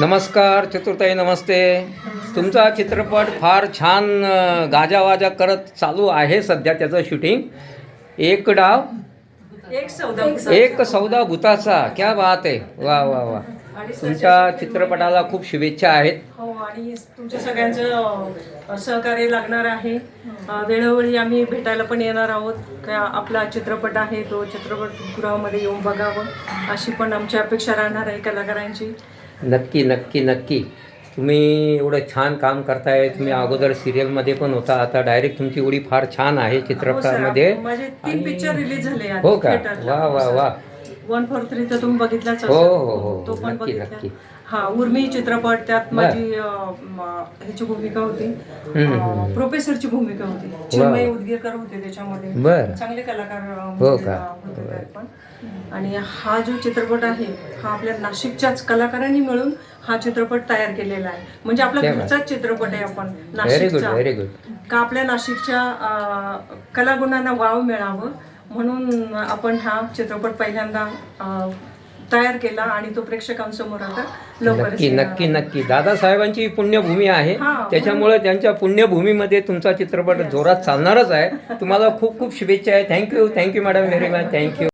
नमस्कार चतुर्ताई नमस्ते. तुमचा चित्रपट फार छान गाजावाजा करत चालू आहे सध्या त्याचं शूटिंग. एक डाव. एक सौदा एक सौदा भूताचा. क्या बात आहे. वा वा वा. तुमच्या चित्रपटाला खूप शुभेच्छा आहेत. हो आणि तुमच्या सगळ्यांचं सहकार्य लागणार आहे. वेळोवेळी आम्ही भेटायला पण येणार आहोत. का आपला चित्रपट आहे तो चित्रपटगृहामध्ये येऊन बघावं अशी पण आमची अपेक्षा राहणार आहे कलाकारांची. नक्की नक्की नक्की. तुम्ही एवढं छान काम करताय. तुम्ही अगोदर सिरियलमध्ये पण होता. आता डायरेक्ट तुमची उडी फार छान आहे हो चित्रपटामध्ये. माझे तीन पिक्चर रिलीज झाले हो का? वा वा वा. वन फोर थ्री तर तुम्ही बघितलाच हो. हो, हो, तो पण नक्की, बघितला नक्की. हा उर्मी चित्रपट त्यात. माझी अ, म, ह्याची भूमिका होती. अ, प्रोफेसरची भूमिका होती चिन्मय उदगीरकर होते त्याच्यामध्ये बर चांगले कलाकार अ, हो म्हणजे, का? अ, होते त्यात पण आणि हा जो चित्रपट आहे हा आपल्या नाशिकच्याच कलाकारांनी मिळून हा चित्रपट तयार केलेला आहे म्हणजे आपला क्या बात. घरचाच चित्रपट आहे आपण व्हेरी गुड नाशिकचा व्हेरी गुड का आपल्या नाशिकच्या अ, कलागुणांना वाव मिळावं म्हणून आपण हा चित्रपट पहिल्यांदा तयार केला आणि तो प्रेक्षकांसमोर आता नक्की नक्की नक्की दादासाहेबांची पुण्यभूमी आहे. हा, त्याच्यामुळे त्यांच्या पुण्यभूमीमध्ये तुमचा चित्रपट जोरात चालणारच आहे. तुम्हाला खूप खूप शुभेच्छा आहे. Thank you thank you madam very much thank you